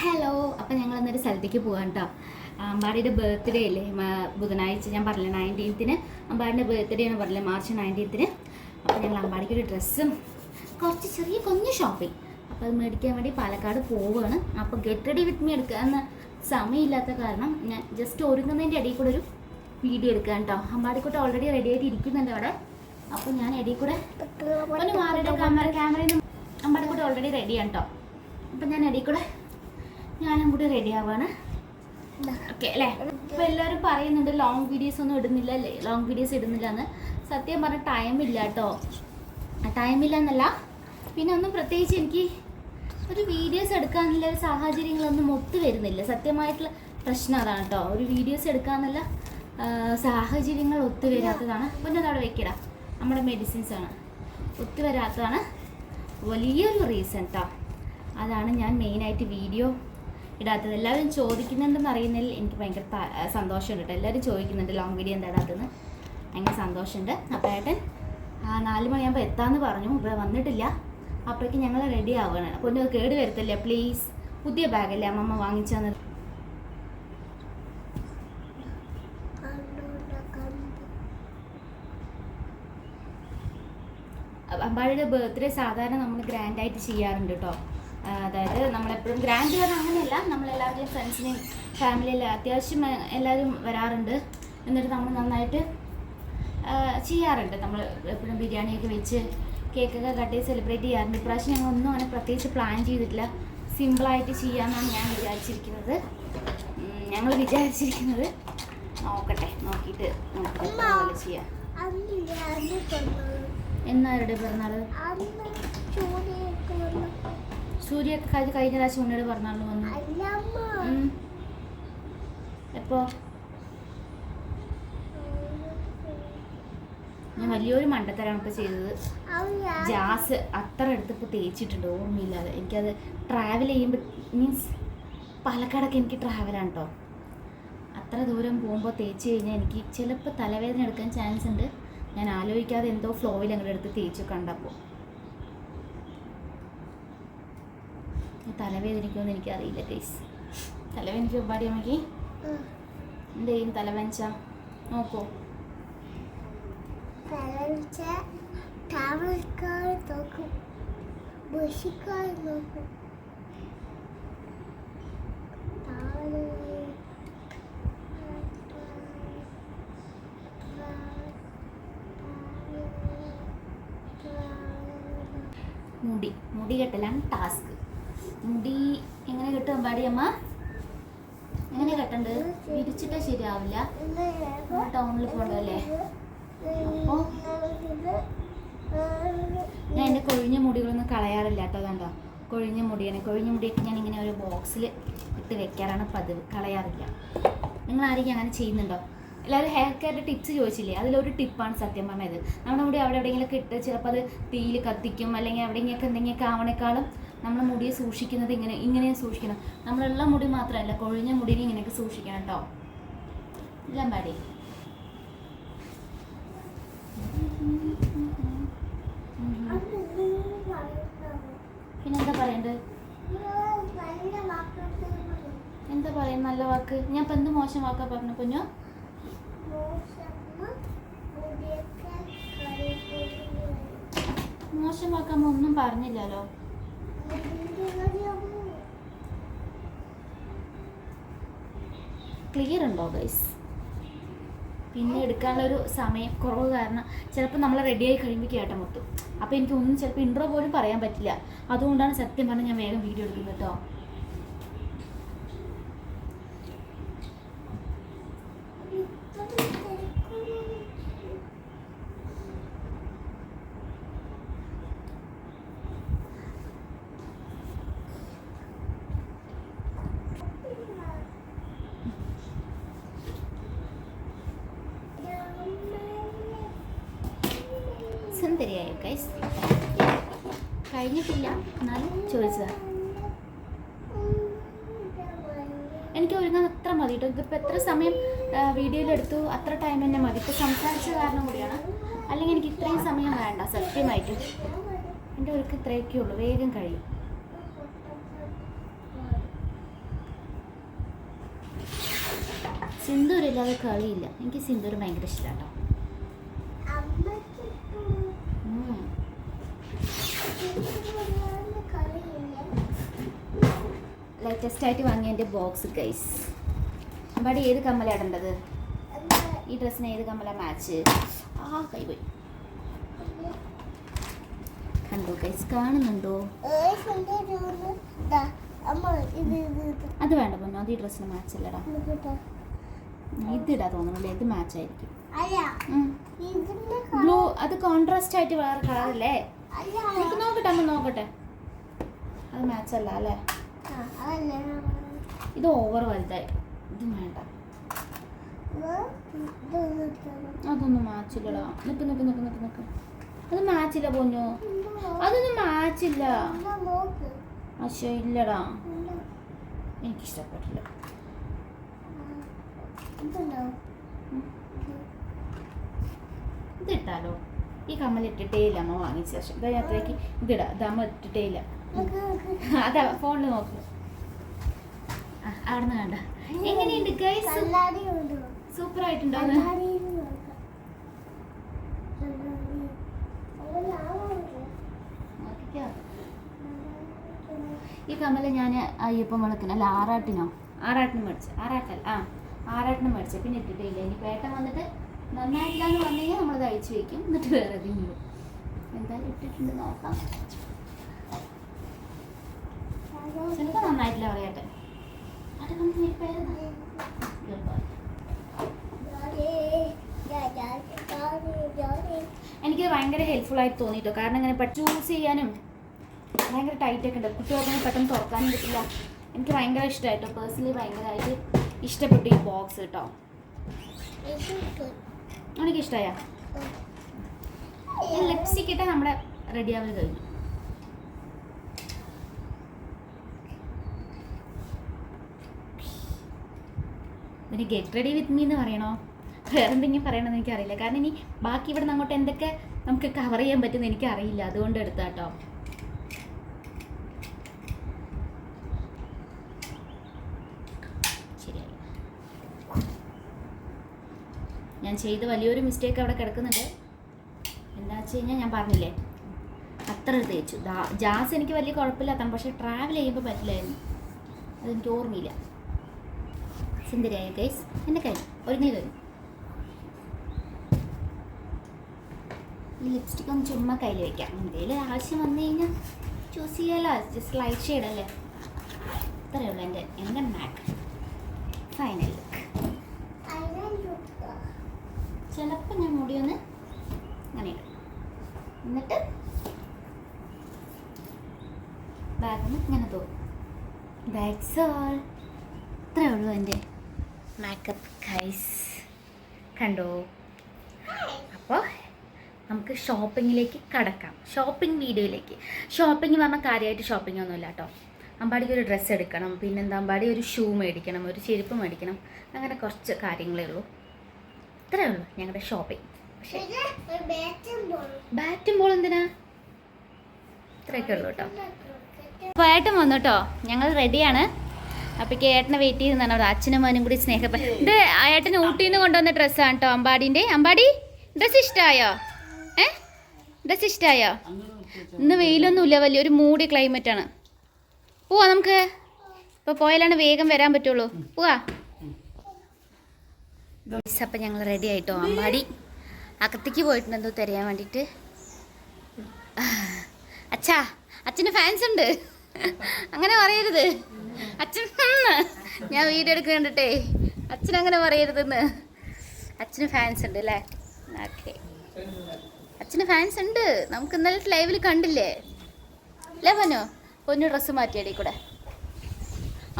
Hello അപ്പം ഞങ്ങൾ എന്നൊരു സ്ഥലത്തേക്ക് പോകാം കേട്ടോ അമ്പാടിയുടെ ബർത്ത്ഡേ അല്ലേ? ബുധനാഴ്ച ഞാൻ പറഞ്ഞില്ല നയന്റീൻത്തിന് അമ്പാടിന്റെ ബർത്ത്ഡേ ആണ് പറഞ്ഞില്ല മാർച്ച് നയന്റീൻത്തിന് അപ്പം ഞങ്ങൾ അമ്പാടിക്ക് ഒരു ഡ്രസ്സും കുറച്ച് ചെറിയ കുഞ്ഞ് ഷോപ്പിംഗ് അപ്പോൾ അത് മേടിക്കാൻ വേണ്ടി പാലക്കാട് പോവുകയാണ് അപ്പോൾ ഗെറ്റ് റെഡി വിത്ത് മീ എടുക്കുക എടുക്കാൻ സമയമില്ലാത്ത കാരണം ഞാൻ ജസ്റ്റ് ഒരുങ്ങുന്നതിന്റെ ഇടയിൽ കൂടെ ഒരു വീഡിയോ എടുക്കുക കേട്ടോ അമ്പാടിക്കൂട്ട് ഓൾറെഡി റെഡി ആയിട്ട് ഇരിക്കുന്നുണ്ട് അവിടെ. അപ്പോൾ ഞാൻ ഇടയിൽ കൂടെ ഒന്ന് മാറിയുടെ ക്യാമറ ക്യാമറയിൽ നിന്ന് അമ്പാടിക്കൂട്ട് ഓൾറെഡി റെഡിയാണ് കേട്ടോ അപ്പം ഞാൻ ഇടയിൽ കൂടെ ഞാനും കൂടി റെഡി ആവാണ്. ഓക്കെ അല്ലേ? ഇപ്പൊ എല്ലാവരും പറയുന്നുണ്ട് ലോങ് വീഡിയോസ് ഒന്നും ഇടുന്നില്ല അല്ലേ ലോങ് വീഡിയോസ് ഇടുന്നില്ല എന്ന് സത്യം പറഞ്ഞ ടൈം ഇല്ല കേട്ടോ ടൈം ഇല്ല എന്നല്ല പിന്നെ ഒന്നും പ്രത്യേകിച്ച് എനിക്ക് ഒരു വീഡിയോസ് എടുക്കാനുള്ള ഒരു സാഹചര്യങ്ങളൊന്നും ഒത്തു വരുന്നില്ല. സത്യമായിട്ടുള്ള പ്രശ്നം അതാണ് കേട്ടോ ഒരു വീഡിയോസ് എടുക്കാന്നുള്ള സാഹചര്യങ്ങൾ ഒത്തു വരാത്തതാണ്. പിന്നെ അതവിടെ വെക്കടാ. നമ്മുടെ മെഡിസിൻസ് ആണ്. ഒത്തു വരാത്തതാണ്. വലിയൊരു റീസൺ കേട്ടോ അതാണ് ഞാൻ മെയിനായിട്ട് വീഡിയോ ഇടാത്തത്. എല്ലാവരും ചോദിക്കുന്നുണ്ടെന്ന് അറിയുന്നതിൽ എനിക്ക് ഭയങ്കര സന്തോഷമുണ്ട് കേട്ടോ എല്ലാവരും ചോദിക്കുന്നുണ്ട് ലോങ് വീഡിയോ എന്താ ഇടാത്തതെന്ന് ഭയങ്കര സന്തോഷമുണ്ട്. അപ്പോൾ ഏട്ടൻ നാല് മണിയാകുമ്പോൾ എത്താമെന്ന് പറഞ്ഞു. ഇവിടെ വന്നിട്ടില്ല. അപ്പോഴേക്ക് ഞങ്ങൾ റെഡി ആവുകയാണ്. ഒന്ന് കേട് വരുത്തില്ല? പ്ലീസ് പുതിയ ബാഗല്ലേ അമ്മമ്മ വാങ്ങിച്ചു തന്നത്? അമ്പാടിയുടെ ബർത്ത്ഡേ സാധാരണ നമ്മൾ ഗ്രാൻഡായിട്ട് ചെയ്യാറുണ്ട് കേട്ടോ അതായത് നമ്മളെപ്പോഴും ഗ്രാൻഡ് വരാൻ അങ്ങനെയല്ല. നമ്മളെല്ലാവരുടെയും ഫ്രണ്ട്സിനെയും ഫാമിലിയിലെ അത്യാവശ്യം എല്ലാവരും വരാറുണ്ട്. എന്നിട്ട് നമ്മൾ നന്നായിട്ട് ചെയ്യാറുണ്ട്. നമ്മൾ എപ്പോഴും ബിരിയാണിയൊക്കെ വെച്ച് കേക്കൊക്കെ കട്ട് ചെയ്ത് സെലിബ്രേറ്റ് ചെയ്യാറുണ്ട്. ഇപ്രാവശ്യം ഞങ്ങൾ ഒന്നും അങ്ങനെ പ്രത്യേകിച്ച് പ്ലാൻ ചെയ്തിട്ടില്ല. സിമ്പിളായിട്ട് ചെയ്യാമെന്നാണ് ഞാൻ വിചാരിച്ചിരിക്കുന്നത്. ഞങ്ങൾ വിചാരിച്ചിരിക്കുന്നത് നോക്കട്ടെ നോക്കിയിട്ട് നമുക്ക് ചെയ്യാം. എന്നാരുടെ പിറന്നാൾ സൂര്യ കഴിഞ്ഞ കഴിഞ്ഞ പ്രാവശ്യം ഉണ്ണിയോട് പിറന്നാളിന് വന്നു. എപ്പോ? ഞാൻ വലിയൊരു മണ്ടത്തരാണ് ഇപ്പൊ ചെയ്തത്. ജാസ് അത്ര എടുത്തിപ്പോൾ തേച്ചിട്ടുണ്ട് ഓർമ്മയില്ലാതെ. എനിക്കത് ട്രാവൽ ചെയ്യുമ്പോൾ മീൻസ് പാലക്കാടൊക്കെ എനിക്ക് ട്രാവലാണ് കേട്ടോ അത്ര ദൂരം പോകുമ്പോൾ തേച്ച് കഴിഞ്ഞാൽ എനിക്ക് ചിലപ്പോൾ തലവേദന എടുക്കാൻ ചാൻസ് ഉണ്ട്. ഞാൻ ആലോചിക്കാതെ എന്തോ ഫ്ലോയിൽ അങ്ങോട്ട് എടുത്ത് തേച്ചു കണ്ടപ്പോൾ തലവേദനിക്കുമെന്ന് എനിക്കറിയില്ല ഗൈസ് തലവേദനിക്ക് ഒരുപാട് അമ്മയ്ക്ക് എന്ത് ചെയ്യും തലവേദനിച്ച നോക്കും. മുടി. മുടി കെട്ടലാണ് ടാസ്ക്. മുടി എങ്ങനെ കെട്ടും അമ്പാടി അമ്മ? എങ്ങനെ കെട്ടണ്ട്? വിരിച്ചിട്ടേ ശരിയാവില്ല. ടൗണിൽ പോകണ്ടല്ലേ അപ്പോ ഞാൻ എന്റെ കൊഴിഞ്ഞ മുടികളൊന്നും കളയാറില്ല കേട്ടോ കണ്ടോ? കൊഴിഞ്ഞ മുടിയാണ്. കൊഴിഞ്ഞ മുടിയൊക്കെ ഞാൻ ഇങ്ങനെ ഒരു ബോക്സിൽ ഇട്ട് വെക്കാറാണ് പതിവ്. കളയാറില്ല. നിങ്ങൾ ആരെങ്കിലും അങ്ങനെ ചെയ്യുന്നുണ്ടോ? എല്ലാവരും ഹെയർ കെയറിന്റെ ടിപ്സ് ചോദിച്ചില്ലേ? അതിലൊരു ടിപ്പാണ് സത്യം പറഞ്ഞത്. നമ്മുടെ മുടി അവിടെ എവിടെയെങ്കിലും ഇട്ട് ചിലപ്പോൾ അത് തീയിൽ കത്തിക്കും അല്ലെങ്കിൽ എവിടെയെങ്കിലൊക്കെ എന്തെങ്കിലുമൊക്കെ ആവണേക്കാളും നമ്മൾ മുടിയെ സൂക്ഷിക്കുന്നത് ഇങ്ങനെ ഇങ്ങനെ സൂക്ഷിക്കണം. നമ്മളുള്ള മുടി മാത്രമല്ല കൊഴിഞ്ഞ മുടിനെ ഇങ്ങനെയൊക്കെ സൂക്ഷിക്കണം കേട്ടോ ഇല്ല പാടി. പിന്നെന്താ പറയണ്ടത് എന്താ പറയുന്നത് നല്ല വാക്ക്? ഞാൻ ഇപ്പം എന്ത് മോശം വാക്കാ പറഞ്ഞു കുഞ്ഞു? മോശം വാക്കാകുമ്പോൾ ഒന്നും പറഞ്ഞില്ലല്ലോ. ക്ലിയർ ഉണ്ടോ ഗൈസ് പിന്നെ എടുക്കാനുള്ളൊരു സമയം കുറവ് കാരണം ചിലപ്പോൾ നമ്മൾ റെഡിയായി കഴിയുമ്പോൾ കേട്ടോ മൊത്തം. അപ്പോൾ എനിക്കൊന്നും ചിലപ്പോൾ ഇൻട്രോ പോലും പറയാൻ പറ്റില്ല. അതുകൊണ്ടാണ് സത്യം പറഞ്ഞാൽ ഞാൻ വേഗം വീഡിയോ എടുക്കുന്നത് കേട്ടോ. ഗൈസ് കഴിഞ്ഞിട്ടില്ല. എന്നാലും ചോദിച്ചത്. എനിക്ക് ഒരുങ്ങാൻ അത്ര മതി കേട്ടോ ഇതിപ്പോൾ എത്ര സമയം വീഡിയോയിലെടുത്തു അത്ര ടൈം തന്നെ മതി. ഇപ്പോൾ സംസാരിച്ച കാരണം കൂടിയാണ്. അല്ലെങ്കിൽ എനിക്ക് ഇത്രയും സമയം വേണ്ട സത്യമായിട്ട്. എന്റെ ഒരുക്ക് ഇത്രയൊക്കെ ഉള്ളൂ. വേഗം കഴിയും. സിന്ദൂരില്ലാതെ കളിയില്ല. എനിക്ക് സിന്ദൂർ ഭയങ്കര ഇഷ്ടമാണ് കേട്ടോ ലേറ്റസ്റ്റ് ആയിട്ട് വാങ്ങിയ എന്റെ ബോക്സ് ഗൈസ് അമ്പാടി ഏത് കമ്മലാണ് ഇടേണ്ടത്? ഈ ഡ്രസ്സിന് ഏത് കമ്മല മാച്ച് ആ കൈ പോയി. കണ്ടോ ഗൈസ് കാണുന്നുണ്ടോ? അത് വേണ്ട പൊന്നു അത് ഈ ഡ്രസ്സിന് മാച്ച് അല്ലടാ. ഇതിടാ തോന്നുന്നില്ല ഇത് മാച്ച് ആയിരിക്കും. ബ്ലൂ അത് കോൺട്രാസ്റ്റ് ആയിട്ട് വേറെ കളറല്ലേ നോക്കട്ടെ അമ്മ നോക്കട്ടെ. അത് മാച്ച് അല്ല അല്ലേ? ഇത് ഓവർ വലുതായി. ഇത് വേണ്ട. അതൊന്നും മാച്ചില്ലടാ നിക്ക് നിക്ക് നിക്ക് നിക്ക് നിക്ക്. അത് മാച്ചില്ല പൊന്നു. എന്താ? അതൊന്നും മാച്ചില്ല ഇല്ല. പക്ഷേ ഇല്ലടാ. എനിക്ക് ഇഷ്ടപ്പെട്ടില്ല? ഇതിട്ടാലോ ഈ കമ്മൽ ഇട്ടിട്ടേ ഇല്ല അമ്മ വാങ്ങിച്ച ശേഷം. ഇതാ യാത്രയ്ക്ക് ഇതിടാ. ഇത് അമ്മ ഇട്ടിട്ടേ ഇല്ല. അതാ ഫോണിൽ നോക്ക്. അവിടെ നിന്ന് കണ്ട. എങ്ങനെയുണ്ട് ഗൈസ്? സൂപ്പർ ആയിട്ടുണ്ടോ. ഈ കമ്മൽ ഞാൻ അയ്യപ്പം വിളക്കിന് അല്ല ആറാട്ടിനോ? ആറാട്ടിന് മേടിച്ചു. ആറാട്ടല്ല ആ ആറാട്ടിന് മേടിച്ചു. പിന്നെ ഇട്ടിട്ടില്ല ഇനി പേട്ടൻ വന്നിട്ട് നന്നായില്ല എന്ന് പറഞ്ഞു കഴിഞ്ഞാൽ നമ്മളത് അഴിച്ചു വെക്കും. എന്നിട്ട് വേറെ തിന്നും എന്തായാലും ഇട്ടിട്ടുണ്ട് നോക്കാം. ചിലപ്പോൾ നന്നായിട്ടില്ല പറയട്ടെ. എനിക്കത് ഭയങ്കര ഹെൽപ്ഫുൾ ആയിട്ട് തോന്നിട്ടോ. കാരണം ഇങ്ങനെ ചൂസ് ചെയ്യാനും ഭയങ്കര ടൈറ്റ് ഒക്കെ ഉണ്ട്. കുട്ടികൾക്ക് പെട്ടെന്ന് തുറക്കാനും പറ്റില്ല. എനിക്ക് ഭയങ്കര ഇഷ്ടമായിട്ടോ പേഴ്സണലി ഭയങ്കരമായിട്ട് ഇഷ്ടപ്പെട്ടു ഈ ബോക്സ് കേട്ടോ. എനിക്ക് ഇഷ്ടമായ ലിപ്സ്റ്റിക് ഇട്ടാൽ നമ്മുടെ റെഡി ആവൽ കഴിഞ്ഞു. ഇനി ഗെറ്റ് റെഡി വിത്ത് മീ എന്ന് പറയണോ? വേറെ എന്തെങ്കിലും പറയണമെന്ന് എനിക്കറിയില്ല. കാരണം ഇനി ബാക്കി ഇവിടെ നിന്ന് അങ്ങോട്ട് എന്തൊക്കെ നമുക്ക് കവർ ചെയ്യാൻ പറ്റുമെന്ന് എനിക്കറിയില്ല. അതുകൊണ്ട് എടുത്താട്ടോ. ഞാൻ ചെയ്ത വലിയൊരു മിസ്റ്റേക്ക് അവിടെ കിടക്കുന്നുണ്ട്. എന്താ വെച്ച് കഴിഞ്ഞാൽ ഞാൻ പറഞ്ഞില്ലേ? അത്ര തേച്ചു. ജാസ് എനിക്ക് വലിയ കുഴപ്പമില്ലാത്തതാണ് പക്ഷേ ട്രാവൽ ചെയ്യുമ്പോൾ പറ്റില്ലായിരുന്നു. അതെനിക്ക് ഓർമ്മയില്ല. സുന്ദരിയായ കേസ് എന്റെ കഴിഞ്ഞു ഒരുങ്ങി കഴിഞ്ഞു ഈ ലിപ്സ്റ്റിക് ഒന്ന് ചുമ്മാ കയ്യിൽ വെക്കാം. എന്തെങ്കിലും ആവശ്യം വന്നു കഴിഞ്ഞാൽ ചൂസ് ചെയ്യാലോ. ജസ്റ്റ് ലൈറ്റ് ഷെയ്ഡ് അല്ലേ? ഇത്രയേ ഉള്ളൂ എന്റെ എന്റെ മാക്ക് ഫൈനൽ ചിലപ്പോൾ ഞാൻ മുടി ഒന്ന് അങ്ങനെ ഇടും. എന്നിട്ട് ബാഗൊന്ന് ഇങ്ങനെ തോന്നും ദാറ്റ്സ് ഓൾ ഇത്രേ ഉള്ളൂ എന്റെ മേക്കപ്പ് കൈസ് കണ്ടോ? അപ്പോൾ നമുക്ക് ഷോപ്പിങ്ങിലേക്ക് കടക്കാം. ഷോപ്പിംഗ് വീഡിയോയിലേക്ക്. ഷോപ്പിംഗ് പറഞ്ഞാൽ കാര്യമായിട്ട് ഷോപ്പിംഗ് ഒന്നുമില്ല കേട്ടോ. അമ്പാടിക്ക് ഒരു ഡ്രസ്സ് എടുക്കണം. പിന്നെന്താ അമ്പാടി? ഒരു ഷൂ മേടിക്കണം. ഒരു ചെരുപ്പ് മേടിക്കണം. അങ്ങനെ കുറച്ച് കാര്യങ്ങളേ ഉള്ളൂ. ഇത്രേ ഉള്ളൂ ഞങ്ങളുടെ ഷോപ്പിംഗ് പക്ഷേ. ബാറ്റും ബോൾ എന്തിനാ? ഇത്രയൊക്കെ ഉള്ളൂ കേട്ടോ. അപ്പോൾ ഏട്ടൻ വന്നു കേട്ടോ ഞങ്ങൾ റെഡിയാണ് അപ്പോഴേക്ക് ഏട്ടനെ വെയിറ്റ് ചെയ്യുന്നതാണ് അവിടെ. അച്ഛനും മോനും കൂടി സ്നേഹം. ഇത് ആ ഏട്ടൻ ഊട്ടിയിൽ നിന്ന് കൊണ്ടുവന്ന ഡ്രസ്സാണ് കേട്ടോ അമ്പാടിന്റെ. അമ്പാടി ഡ്രസ് ഇഷ്ടമായോ ഏ? ഡ്രസ് ഇഷ്ടമായോ ഇന്ന് വെയിലൊന്നുമില്ല വലിയൊരു മൂടി ക്ലൈമറ്റ് ആണ്. പോവാ നമുക്ക്. ഇപ്പോൾ പോയാലാണ് വേഗം വരാൻ പറ്റുള്ളൂ. പോവാ. അപ്പം ഞങ്ങൾ റെഡി ആയിട്ടോ? അമ്പാടി അകത്തേക്ക് പോയിട്ടുണ്ട് തിരയാൻ വേണ്ടിയിട്ട്. അച്ഛാ അച്ഛന് ഫാൻസ് ഉണ്ട്. അങ്ങനെ പറയരുത്. അച്ഛൻ. ഞാൻ വീഡിയോ എടുക്കുക അച്ഛൻ അങ്ങനെ പറയരുതെന്ന്. അച്ഛന് ഫാൻസ് ഉണ്ട് അല്ലേ? ഓക്കെ അച്ഛന് ഫാൻസ് ഉണ്ട്. നമുക്ക് ഇന്നലെ ലൈവിൽ കണ്ടില്ലേ? അല്ലേ പൊന്നു പൊന്നു ഡ്രസ്സ് മാറ്റിയടി കൂടെ.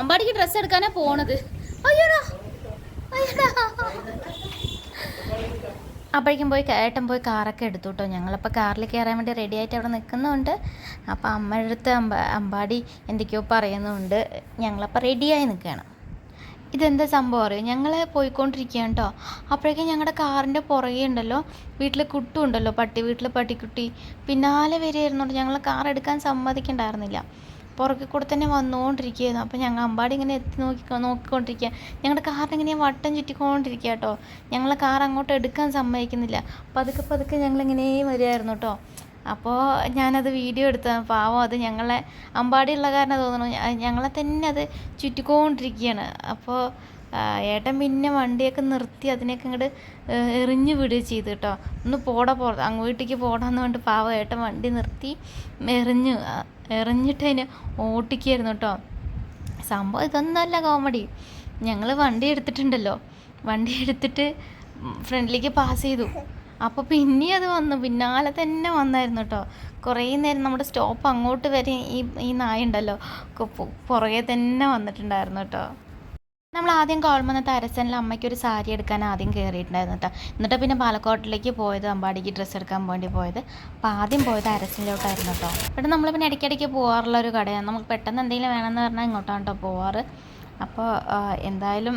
അമ്പാടിക്ക് ഡ്രസ്സ് എടുക്കാനാണ് പോണത്. അയ്യോടാ അപ്പോഴേക്കും പോയി ഏട്ടൻ പോയി കാറൊക്കെ എടുത്തു കേട്ടോ ഞങ്ങളപ്പോൾ കാറിൽ കയറാൻ വേണ്ടി റെഡി ആയിട്ട് അവിടെ നിൽക്കുന്നുണ്ട് അപ്പോൾ അമ്മയുടെ അടുത്ത് അമ്പ അമ്പാടി എന്തൊക്കെയോ പറയുന്നുണ്ട്. ഞങ്ങളപ്പോൾ റെഡിയായി നിൽക്കുകയാണ് ഇതെന്താ സംഭവം അറിയോ? ഞങ്ങൾ പോയിക്കൊണ്ടിരിക്കുകയാണ് കേട്ടോ അപ്പോഴേക്കും ഞങ്ങളുടെ കാറിന്റെ പുറകെ ഉണ്ടല്ലോ. വീട്ടിൽ കുട്ടും ഉണ്ടല്ലോ പട്ടി വീട്ടിൽ പട്ടിക്കുട്ടി. പിന്നാലെ വരികയായിരുന്നുണ്ട് ഞങ്ങൾ കാർ എടുക്കാൻ സമ്മതിക്കണ്ടായിരുന്നില്ല. പുറകിൽ കൂടെ തന്നെ വന്നുകൊണ്ടിരിക്കുകയായിരുന്നു. അപ്പോൾ ഞങ്ങൾ അമ്പാടി ഇങ്ങനെ എത്തി നോക്കി നോക്കിക്കൊണ്ടിരിക്കുക. ഞങ്ങളുടെ കാറിന് ഇങ്ങനെ വട്ടം ചുറ്റിക്കൊണ്ടിരിക്കുക കേട്ടോ. ഞങ്ങളെ കാർ അങ്ങോട്ട് എടുക്കാൻ സമ്മതിക്കുന്നില്ല. പതുക്കെ പതുക്കെ ഞങ്ങളിങ്ങനെ വരികയായിരുന്നു കേട്ടോ. അപ്പോൾ ഞാനത് വീഡിയോ എടുത്ത പാവം അത് ഞങ്ങളെ അമ്പാടിയുള്ള കാരണം തോന്നുന്നു ഞങ്ങളെ തന്നെ അത് ചുറ്റിക്കൊണ്ടിരിക്കുകയാണ്. അപ്പോൾ ഏട്ടൻ പിന്നെ വണ്ടിയൊക്കെ നിർത്തി അതിനെയൊക്കെ ഇങ്ങോട്ട് എറിഞ്ഞു വിടുകയും ചെയ്തു കേട്ടോ ഒന്ന് പോടാ പോ അങ്ങ് വീട്ടിലേക്ക് പോടാന്ന് പറഞ്ഞിട്ട് പാവം ഏട്ടൻ വണ്ടി നിർത്തി എറിഞ്ഞു എറിഞ്ഞിട്ട് അതിനെ ഓട്ടിക്കായിരുന്നു കേട്ടോ സംഭവം ഇതൊന്നല്ല കോമഡി ഞങ്ങൾ വണ്ടി എടുത്തിട്ടുണ്ടല്ലോ. വണ്ടി എടുത്തിട്ട് ഫ്രണ്ടിലേക്ക് പാസ് ചെയ്തു. അപ്പോൾ പിന്നെ അത് വന്നു. പിന്നാലെ തന്നെ വന്നായിരുന്നു കേട്ടോ കുറേ നേരം നമ്മുടെ സ്റ്റോപ്പ് അങ്ങോട്ട് വരെ ഈ ഈ നായ ഉണ്ടല്ലോ. പുറകെ തന്നെ വന്നിട്ടുണ്ടായിരുന്നു കേട്ടോ നമ്മൾ ആദ്യം കോൾമന്നത്തെ അരസനിൽ അമ്മയ്ക്ക് ഒരു സാരി എടുക്കാൻ ആദ്യം കയറിയിട്ടുണ്ടായിരുന്നു കേട്ടോ എന്നിട്ട് പിന്നെ പാലക്കോട്ടിലേക്ക് പോയത് അമ്പാടിക്ക് ഡ്രസ്സ് എടുക്കാൻ വേണ്ടി പോയത്. അപ്പോൾ ആദ്യം പോയത് അരസനിലോട്ടായിരുന്നു കേട്ടോ ഇവിടെ നമ്മൾ പിന്നെ ഇടയ്ക്കിടയ്ക്ക് പോകാറുള്ള ഒരു കടയാണ്. നമുക്ക് പെട്ടെന്ന് എന്തെങ്കിലും വേണമെന്ന് പറഞ്ഞാൽ ഇങ്ങോട്ടാണ് കേട്ടോ പോവാറ്. അപ്പോൾ എന്തായാലും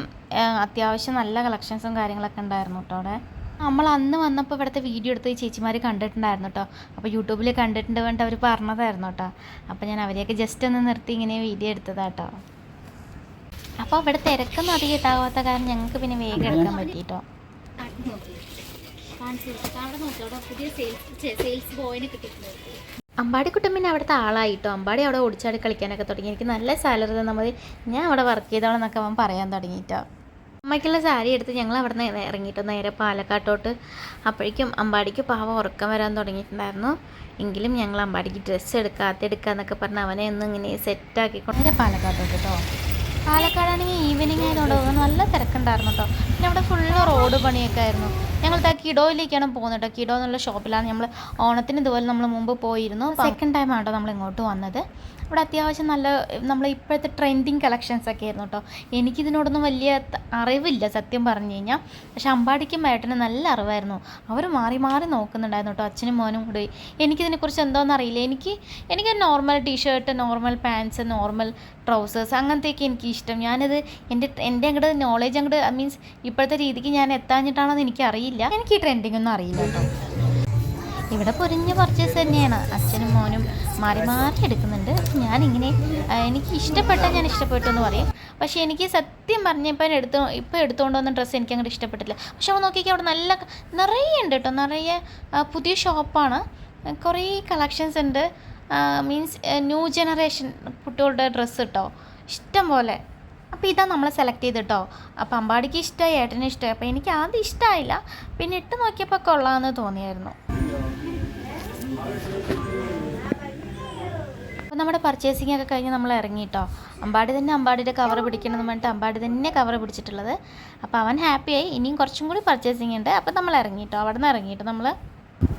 അത്യാവശ്യം നല്ല കളക്ഷൻസും കാര്യങ്ങളൊക്കെ ഉണ്ടായിരുന്നു കേട്ടോ അവിടെ. നമ്മൾ അന്ന് വന്നപ്പോൾ ഇവിടുത്തെ വീഡിയോ എടുത്ത് ഈ ചേച്ചിമാർ കണ്ടിട്ടുണ്ടായിരുന്നു കേട്ടോ അപ്പോൾ യൂട്യൂബിൽ കണ്ടിട്ടുണ്ട് വേണ്ടി അവർ പറഞ്ഞതായിരുന്നു കേട്ടോ അപ്പോൾ ഞാൻ അവരെയൊക്കെ ജസ്റ്റ് ഒന്ന് നിർത്തി ഇങ്ങനെ വീഡിയോ എടുത്തതാട്ടോ അപ്പോൾ ഇവിടെ തിരക്കൊന്നും അധികം ഉണ്ടാവാത്ത കാരണം ഞങ്ങൾക്ക് പിന്നെ വേഗം എടുക്കാൻ പറ്റിട്ടോ. അമ്പാടി പിന്നെ അവിടുത്തെ ആളായിട്ടോ. അമ്പാടി അവിടെ ഓടിച്ചാടി കളിക്കാനൊക്കെ തുടങ്ങി. എനിക്ക് നല്ല സാലറി തന്നാൽ മതി. ഞാൻ അവിടെ വർക്ക് ചെയ്തോളെന്നൊക്കെ അവൻ പറയാൻ തുടങ്ങിയിട്ടോ അമ്മയ്ക്കുള്ള സാരി എടുത്ത് ഞങ്ങൾ അവിടെ നിന്ന് ഇറങ്ങിയിട്ടോ നേരെ പാലക്കാട്ടോട്ട്. അപ്പോഴേക്കും അമ്പാടിക്ക് പാവ ഉറക്കം വരാൻ തുടങ്ങിയിട്ടുണ്ടായിരുന്നു. എങ്കിലും ഞങ്ങൾ അമ്പാടിക്ക് ഡ്രസ്സ് എടുക്കാത്ത എടുക്കാന്നൊക്കെ പറഞ്ഞ് അവനെ ഒന്ന് ഇങ്ങനെ സെറ്റാക്കിക്കൊണ്ട് നേരെ പാലക്കാട്ടോട്ട് കേട്ടോ പാലക്കാടാണെങ്കിൽ ഈവനിങ് ആയതുകൊണ്ട് നല്ല തിരക്കുണ്ടായിരുന്നു കേട്ടോ പിന്നെ അവിടെ ഫുള്ള് റോഡ് പണിയൊക്കെ ആയിരുന്നു. ഞങ്ങൾ ദാ കിഡോയിലേക്കാണ് പോകുന്നത് കേട്ടോ കിഡോ എന്നുള്ള ഷോപ്പിലാണ് നമ്മൾ ഓണത്തിന് ഇതുപോലെ നമ്മൾ മുമ്പ് പോയിരുന്നു. സെക്കൻഡ് ടൈം ആണോ നമ്മൾ ഇങ്ങോട്ട് വന്നത്. ഇവിടെ അത്യാവശ്യം നല്ല നമ്മൾ ഇപ്പോഴത്തെ ട്രെൻഡിങ് കളക്ഷൻസ് ഒക്കെ ആയിരുന്നു കേട്ടോ എനിക്കിതിനോടൊന്നും വലിയ അറിവില്ല സത്യം പറഞ്ഞു കഴിഞ്ഞാൽ പക്ഷെ അമ്പാടിക്കും ഏട്ടനും നല്ല അറിവായിരുന്നു. അവർ മാറി മാറി നോക്കുന്നുണ്ടായിരുന്നു കേട്ടോ അച്ഛനും മോനും കൂടി. എനിക്കിതിനെക്കുറിച്ച് എന്തോന്ന് അറിയില്ല എനിക്ക് എനിക്ക് normal T shirt normal pants normal trousers അങ്ങനത്തെയൊക്കെ എനിക്ക് ഇഷ്ടം ഞാനത് എന്റെ എന്റെ അങ്ങോട്ട് നോളേജ് അങ്ങോട്ട് മീൻസ് ഇപ്പോഴത്തെ രീതിക്ക് ഞാൻ എത്താഞ്ഞിട്ടാണെന്ന് എന്ന് അറിയില്ല എനിക്ക് ഈ ട്രെൻഡിങ് ഒന്നും അറിയില്ല കേട്ടോ. ഇവിടെ പൊരിഞ്ഞ പർച്ചേസ് തന്നെയാണ്. അച്ഛനും മോനും മാറി മാറി എടുക്കുന്നുണ്ട്. ഞാനിങ്ങനെ എനിക്ക് ഇഷ്ടപ്പെട്ട ഞാൻ ഇഷ്ടപ്പെട്ടു എന്ന് പറയും. പക്ഷേ എനിക്ക് സത്യം പറഞ്ഞപ്പോൾ എടുത്തു ഇപ്പോൾ എടുത്തുകൊണ്ട് വന്ന ഡ്രസ്സ് എനിക്ക് അങ്ങോട്ട് ഇഷ്ടപ്പെട്ടില്ല പക്ഷെ അവൻ നോക്കിയൊക്കെ അവിടെ നല്ല നിറയെ ഉണ്ട് കേട്ടോ. നിറയെ പുതിയ ഷോപ്പാണ് കുറേ കളക്ഷൻസ് ഉണ്ട്. മീൻസ് ന്യൂ ജനറേഷൻ കുട്ടികളുടെ ഡ്രസ്സ് കേട്ടോ ഇഷ്ടം പോലെ. അപ്പോൾ ഇതാ നമ്മൾ സെലക്ട് ചെയ്തിട്ടോ. അപ്പോൾ അമ്പാടിക്ക് ഇഷ്ടമായി ഏട്ടന് ഇഷ്ടമായി അപ്പോൾ എനിക്ക് ആദ്യം ഇഷ്ടമായില്ല പിന്നെ ഇട്ട് നോക്കിയപ്പോൾ കൊള്ളാമെന്ന് തോന്നിയായിരുന്നു. അപ്പോൾ നമ്മുടെ പർച്ചേസിംഗ് ഒക്കെ കഴിഞ്ഞ് നമ്മൾ ഇറങ്ങിയിട്ടോ അമ്പാടി തന്നെ അമ്പാടിയുടെ കവർ പിടിക്കണമെന്ന് പറഞ്ഞിട്ട് അമ്പാടി തന്നെ കവർ പിടിച്ചിട്ടുള്ളത്. അപ്പോൾ അവൻ ഹാപ്പിയായി ഇനിയും കുറച്ചും കൂടി പർച്ചേസിംഗ് ഉണ്ട്. അപ്പോൾ നമ്മൾ ഇറങ്ങിയിട്ടോ അവിടെ നിന്ന് ഇറങ്ങിയിട്ട് നമ്മൾ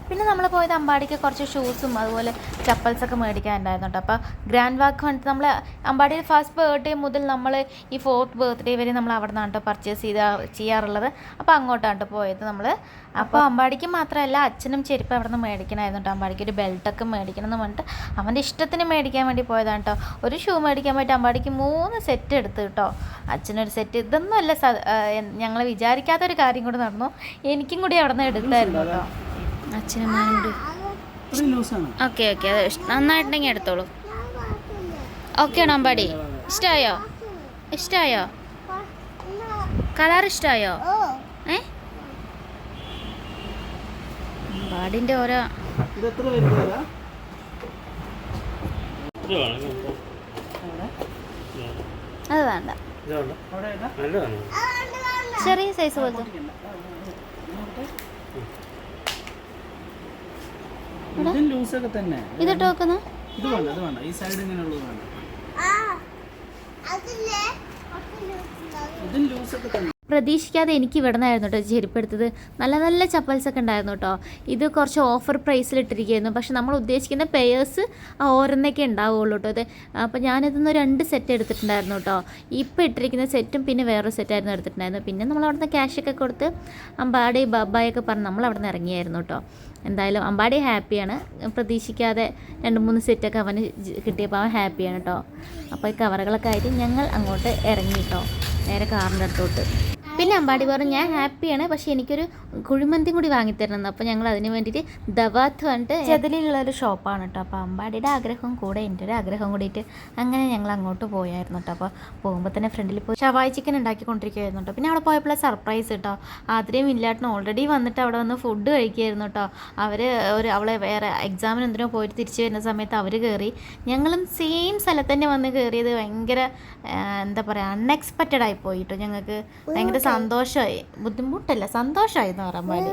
പിന്നെ നമ്മൾ പോയത് അമ്പാടിക്ക് കുറച്ച് ഷൂസും അതുപോലെ ചപ്പൽസൊക്കെ മേടിക്കാനുണ്ടായിരുന്നു കേട്ടോ അപ്പോൾ ഗ്രാൻഡ് വാക്ക് വന്നിട്ട് നമ്മൾ അമ്പാടിയുടെ ഫസ്റ്റ് ബർത്ത്ഡേ മുതൽ നമ്മൾ ഈ ഫോർത്ത് ബർത്ത്ഡേ വരെ നമ്മൾ അവിടെ നിന്നാണ് കേട്ടോ പർച്ചേസ് ചെയ്ത ചെയ്യാറുള്ളത്. അപ്പോൾ അങ്ങോട്ടാണ് കേട്ടോ പോയത് നമ്മൾ അപ്പോൾ അമ്പാടിക്ക് മാത്രമല്ല അച്ഛനും ചെരുപ്പ് അവിടെ നിന്ന് മേടിക്കണമായിരുന്നു കേട്ടോ അമ്പാടിക്ക് ഒരു ബെൽറ്റൊക്കെ മേടിക്കണം എന്ന് പറഞ്ഞിട്ട് അവന്റെ ഇഷ്ടത്തിന് മേടിക്കാൻ വേണ്ടി പോയതാണ് കേട്ടോ ഒരു ഷൂ മേടിക്കാൻ പറ്റും അമ്പാടിക്ക് മൂന്ന് സെറ്റ് എടുത്തു കേട്ടോ അച്ഛനൊരു സെറ്റ് ഇതൊന്നും അല്ല ഞങ്ങൾ വിചാരിക്കാത്തൊരു കാര്യം കൂടി നടന്നു. എനിക്കും കൂടി അവിടെ നിന്ന് എടുത്തായിരുന്നു കേട്ടോ അച്ഛനും മോനും കൂടി ഇത്രയും ലൂസാണ് ഓക്കെ ഓക്കെ. അത് നന്നായിട്ടുണ്ടെങ്കിൽ എടുത്തോളൂ. ഓക്കെ ആണോ അമ്പാടി? ഇഷ്ടമായോ ഇഷ്ടമായോ കളർ ഇഷ്ടമായോ ഓ ഏ? അമ്പാടിന്റെ ഓരോ ഇത് എത്ര വരുന്നതാ അത് വേണ്ട. ചെറിയ സൈസ് പോലത്തെ. ഇതും ലൂസൊക്കെ തന്നെ. ഇത് നോക്കുന്നു ഇത് വേണ്ട ഇത് വേണ്ട. ഈ സൈഡ് ഇങ്ങനെയുള്ളത് വേണ്ട. ആ അതില്ലേ അതില്ലേ? ഇതും ലൂസൊക്കെ തന്നെ. പ്രതീക്ഷിക്കാതെ എനിക്ക് ഇവിടെ നിന്നായിരുന്നു കേട്ടോ ചെരുപ്പെടുത്തത്. നല്ല നല്ല ചപ്പൽസ് ഒക്കെ ഉണ്ടായിരുന്നു കേട്ടോ ഇത് കുറച്ച് ഓഫർ പ്രൈസിൽ ഇട്ടിരിക്കുകയായിരുന്നു. പക്ഷെ നമ്മൾ ഉദ്ദേശിക്കുന്ന പെയേഴ്സ് ഓരോന്നൊക്കെ ഉണ്ടാവുള്ളൂ കേട്ടോ ഇത് അപ്പോൾ ഞാനിതൊന്ന് രണ്ട് സെറ്റ് എടുത്തിട്ടുണ്ടായിരുന്നു കേട്ടോ ഇപ്പോൾ ഇട്ടിരിക്കുന്ന സെറ്റും പിന്നെ വേറൊരു സെറ്റായിരുന്നു എടുത്തിട്ടുണ്ടായിരുന്നു. പിന്നെ നമ്മൾ അവിടുന്ന് ക്യാഷൊക്കെ കൊടുത്ത് അമ്പാടി ബബ്ബായൊക്കെ പറഞ്ഞ് നമ്മൾ അവിടെ നിന്ന് ഇറങ്ങിയായിരുന്നു കേട്ടോ എന്തായാലും അമ്പാടി ഹാപ്പിയാണ് പ്രതീക്ഷിക്കാതെ രണ്ട് മൂന്ന് സെറ്റൊക്കെ അവന് കിട്ടിയപ്പോൾ അവൻ ഹാപ്പിയാണ് കേട്ടോ അപ്പോൾ ഈ കവറുകളൊക്കെ ആയിട്ട് ഞങ്ങൾ അങ്ങോട്ട് ഇറങ്ങി കേട്ടോ നേരെ കാറിന്റെ അടുത്തോട്ട്. പിന്നെ അമ്പാടി പറഞ്ഞു ഞാൻ ഹാപ്പിയാണ് പക്ഷെ എനിക്കൊരു കുഴിമന്തി കൂടി വാങ്ങിത്തരണം. അപ്പോൾ ഞങ്ങൾ അതിന് വേണ്ടിയിട്ട് ദവാത്ത് പറഞ്ഞിട്ട് ചെതലിലുള്ള ഒരു ഷോപ്പാണ് കേട്ടോ അപ്പോൾ അമ്പാടിയുടെ ആഗ്രഹം കൂടെ എന്റെ ഒരു ആഗ്രഹം കൂടിയിട്ട് അങ്ങനെ ഞങ്ങൾ അങ്ങോട്ട് പോയായിരുന്നു കേട്ടോ അപ്പോൾ പോകുമ്പോൾ തന്നെ ഫ്രണ്ടിൽ പോയി ഷവായി ചിക്കൻ ഉണ്ടാക്കിക്കൊണ്ടിരിക്കുകയായിരുന്നു കേട്ടോ പിന്നെ അവിടെ പോയപ്പോൾ സർപ്രൈസ് കേട്ടോ ആദ്യം ഇല്ലാട്ടിന് ഓൾറെഡി വന്നിട്ട് അവിടെ വന്ന് ഫുഡ് കഴിക്കുകയായിരുന്നു കേട്ടോ അവർ ഒരു അവളെ വേറെ എക്സാമിന് എന്തിനോ പോയിട്ട് തിരിച്ചു വരുന്ന സമയത്ത് അവർ കയറി ഞങ്ങളും സെയിം സ്ഥലത്ത് തന്നെ വന്ന് കയറിയത് ഭയങ്കര എന്താ പറയുക അൺഎക്സ്പെക്റ്റഡ് ആയി പോയിട്ടോ ഞങ്ങൾക്ക്. ഭയങ്കര സന്തോഷമായി ബുദ്ധിമുട്ടല്ല സന്തോഷമായി എന്ന് പറയാൻ പാടി.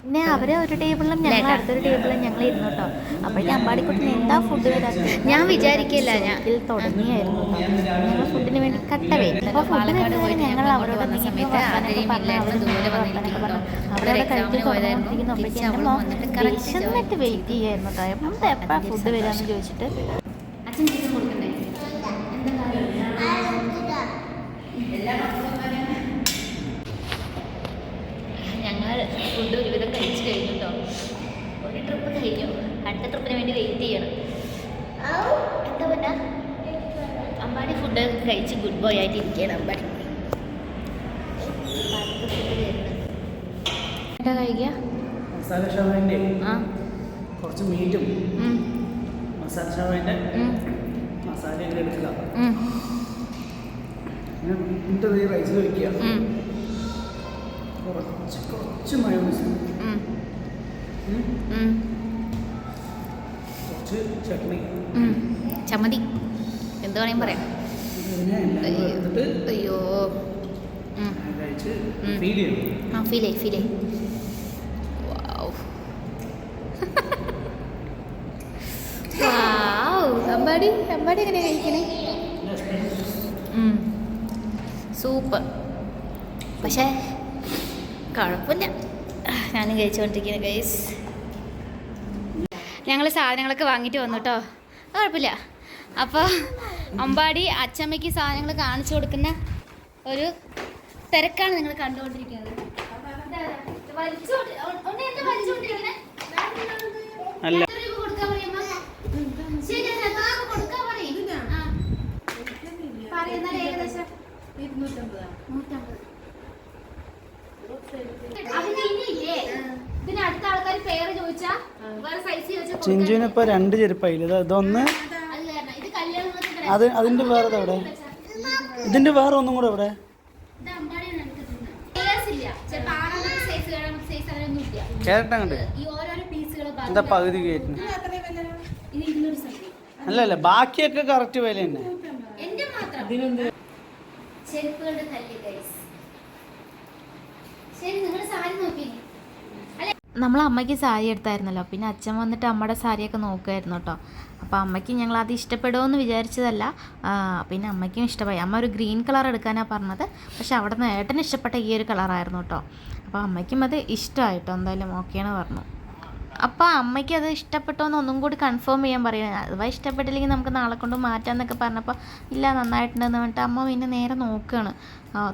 പിന്നെ അവരെ ഒരു ടേബിളിലും ഞങ്ങൾ അടുത്തൊരു ടേബിളിലും ഞങ്ങൾ ഇരുന്നു കേട്ടോ. അപ്പോഴേക്കും അമ്പാടിക്കുട്ടിന് എന്താ ഫുഡ് വരാത്തത്? ഞാൻ വിചാരിക്കില്ല ഞാൻ തുടങ്ങിയായിരുന്നു. ഞങ്ങൾ ഫുഡിന് വേണ്ടി കട്ട വെയിറ്റ് അപ്പോൾ പാലക്കാട് പോയിട്ട് ഞങ്ങൾ അവരോട് സമയത്ത് അവിടെ തിരിച്ച് അപ്പോഴേക്കും വിശന്നിട്ട് വെയിറ്റ് ചെയ്യായിരുന്നു കേട്ടോ എപ്പോൾ എപ്പോഴാണ് ഫുഡ് വരാമെന്ന് ചോദിച്ചിട്ട് അച്ഛൻ ചിക്കൻ കൊടുക്കണ്ടേ ഞങ്ങൾ ഫുഡ് ഒരുവിധം കഴിച്ചു കഴിഞ്ഞു കേട്ടോ ഒരു ട്രിപ്പ് കഴിഞ്ഞു അടുത്ത ട്രിപ്പിന് വേണ്ടി വെയിറ്റ് ചെയ്യണം എന്താ പറഞ്ഞാ അമ്പാടി ഫുഡ് കഴിച്ച് ഗുഡ് ബോയ് ആയിട്ട് ഇരിക്കുകയാണ് അമ്പാടി ചമ്മതി. എന്താ കഴിക്കുക? മസാല ഷവാന്റെ ആ. കുറച്ച് മീറ്റും ഉം, മസാല ഷവാന്റെ ഉം, മസാലയൊക്കെ എടുക്കുക ഉം, എന്നിട്ട് ഈ റൈസിൽ വയ്ക്കുക ഉം, കുറച്ച് കുറച്ച് മയോണൈസ് ഉം, ഉം, കുറച്ച് ചട്നി. ഉം. എന്ത് വേണമെങ്കിൽ പറയാം. അയ്യോ. ആ അമ്പാടി അമ്പാടി എങ്ങനെ കഴിക്കണേ? സൂപ്പർ. പക്ഷേ കുഴപ്പമില്ല. ഞാനും കഴിച്ചുകൊണ്ടിരിക്കുന്നു ഗൈസ് ഞങ്ങൾ സാധനങ്ങളൊക്കെ വാങ്ങിയിട്ട് വന്നു കേട്ടോ. കുഴപ്പമില്ല. അപ്പോൾ അമ്പാടി അച്ചമ്മയ്ക്ക് സാധനങ്ങൾ കാണിച്ചു കൊടുക്കുന്ന ഒരു തിരക്കാണ് നിങ്ങൾ കണ്ടുകൊണ്ടിരിക്കുന്നത്? അല്ല എത്ര രൂപ കൊടുക്കാൻ പറയും അമ്മ? ശരി, എന്നാ എത്ര രൂപ കൊടുക്കാൻ പറയും? ആ. പറയ്, എന്നാലും ഏകദേശം നൂറ്റമ്പത്. അതിന് ഇനിയില്ലേ? ഇതിന് അടുത്ത ആൾക്കാർ പേര് ചോദിച്ചാ വേറെ സൈസ് ചോദിച്ചാൽ ചിഞ്ചുവിന് ഇപ്പോൾ രണ്ട് ചെരുപ്പായില്ല ഇത് ഇതൊന്ന് അത് കാരണം ഇത് കല്യാണം അത് അതിന്റെ വേറെ എവിടെ ഇതിന്റെ വേറെ ഒന്നും കൂടെ എവിടെ അല്ലല്ല ബാക്കിയൊക്കെ കറക്റ്റ് വില തന്നെ എന്റെ മാത്രം ചെരുപ്പുകളുടെ തല്ലി ഗൈസ് ശരി നിങ്ങൾ സാരി നോക്കി നമ്മൾ അമ്മയ്ക്ക് സാരി എടുത്തായിരുന്നല്ലോ. പിന്നെ അച്ഛൻ വന്നിട്ട് അമ്മയുടെ സാരിയൊക്കെ നോക്കുമായിരുന്നു കേട്ടോ. അപ്പോൾ അമ്മയ്ക്ക് ഞങ്ങൾ അത് ഇഷ്ടപ്പെടുമെന്ന് വിചാരിച്ചതല്ല. പിന്നെ അമ്മയ്ക്കും ഇഷ്ടമായി. അമ്മ ഒരു ഗ്രീൻ കളർ എടുക്കാനാണ് പറഞ്ഞത്. പക്ഷെ അവിടെ നിന്ന് ഏട്ടന് ഇഷ്ടപ്പെട്ട ഈ ഒരു കളറായിരുന്നു കേട്ടോ. അപ്പോൾ അമ്മയ്ക്കും അത് ഇഷ്ടമായിട്ടോ. എന്തായാലും ഓക്കെയാണ് പറഞ്ഞു. അപ്പോൾ അമ്മയ്ക്ക് അത് ഇഷ്ടപ്പെട്ടോ എന്ന് ഒന്നും കൂടി കൺഫേം ചെയ്യാൻ പറയുന്നത് അഥവാ ഇഷ്ടപ്പെട്ടില്ലെങ്കിൽ നമുക്ക് നാളെ കൊണ്ട് മാറ്റാം എന്നൊക്കെ പറഞ്ഞപ്പോൾ ഇല്ല നന്നായിട്ടുണ്ടെന്ന് പറഞ്ഞിട്ട് അമ്മ പിന്നെ നേരെ നോക്കുകയാണ്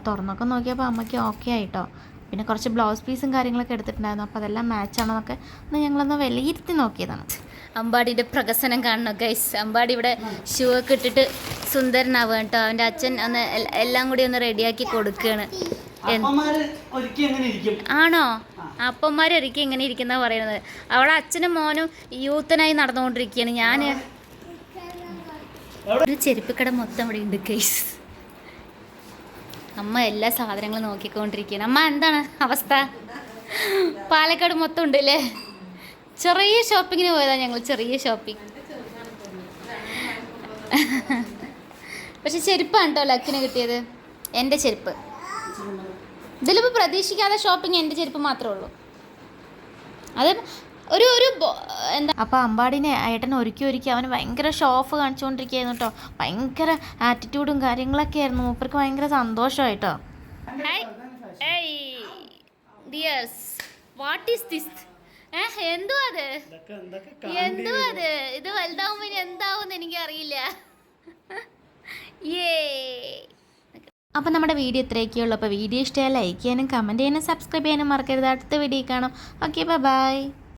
തുറന്നൊക്കെ നോക്കിയപ്പോൾ അമ്മയ്ക്ക് ഓക്കെ ആയിട്ടോ. പിന്നെ കുറച്ച് ബ്ലൗസ് പീസും കാര്യങ്ങളൊക്കെ എടുത്തിട്ടുണ്ടായിരുന്നു. അപ്പോൾ അതെല്ലാം മാച്ച് ആണെന്നൊക്കെ ഒന്ന് ഞങ്ങളൊന്ന് വിലയിരുത്തി നോക്കിയതാണ്. അമ്പാടിയുടെ പ്രകസനം കാണണം ഗൈസ് അമ്പാടി ഇവിടെ ഷൂ ഒക്കെ ഇട്ടിട്ട് സുന്ദരനാവുക കേട്ടോ. അവന്റെ അച്ഛൻ ഒന്ന് എല്ലാം കൂടി ഒന്ന് റെഡിയാക്കി കൊടുക്കുകയാണ്. ആണോ? അപ്പന്മാർ ഒരിക്കൽ എങ്ങനെ ഇരിക്കുന്ന പറയുന്നത്. അവളെ അച്ഛനും മോനും യൂത്തനായി നടന്നുകൊണ്ടിരിക്കുകയാണ്. ഞാൻ ഒരു ചെരുപ്പിക്കട മൊത്തം ഇവിടെ ഉണ്ട് കേസ് അമ്മ എല്ലാ സാധനങ്ങളും നോക്കിക്കൊണ്ടിരിക്കുകയാണ്. അമ്മ എന്താണ് അവസ്ഥ? പാലക്കാട് മൊത്തം ഉണ്ട് അല്ലേ ചെറിയ ഷോപ്പിങ്ങിന് പോയതാണ് ഞങ്ങൾ ചെറിയ ഷോപ്പിംഗ് പക്ഷെ ചെരുപ്പാണ് കേട്ടോ ലക്കിന് കിട്ടിയത്. എന്റെ ചെരുപ്പ്. ഇതിലിപ്പോൾ പ്രതീക്ഷിക്കാതെ ഷോപ്പിംഗ് എന്റെ ചെരുപ്പ് മാത്രമേ ഉള്ളൂ. അത് ഒരു ഒരു എന്താ? അപ്പോൾ അമ്പാടിനെ ഏട്ടൻ ഒരുക്കി ഒരുക്കി അവന് ഭയങ്കര ഷോഫ് കാണിച്ചുകൊണ്ടിരിക്കുകയായിരുന്നു കേട്ടോ. ഭയങ്കര ആറ്റിറ്റ്യൂഡും കാര്യങ്ങളൊക്കെ ആയിരുന്നു. മൂപ്പർക്ക് ഭയങ്കര സന്തോഷമായിട്ടോ. Hi hey dears what is this എന്തോ അത്? എന്തോ അത്? ഇത് വലുതാവുമ്പോൾ ഇനി എന്താവും എനിക്ക് അറിയില്ല ഏ അപ്പോൾ നമ്മുടെ വീഡിയോ ഇത്രയൊക്കെ ഉള്ളൂ. അപ്പോൾ വീഡിയോ ഇഷ്ടമായി ലൈക്ക് ചെയ്യാനും കമന്റ് ചെയ്യാനും സബ്സ്ക്രൈബ് ചെയ്യാനും മറക്കരുത്. അടുത്ത വീഡിയോ കാണാം. Okay bye bye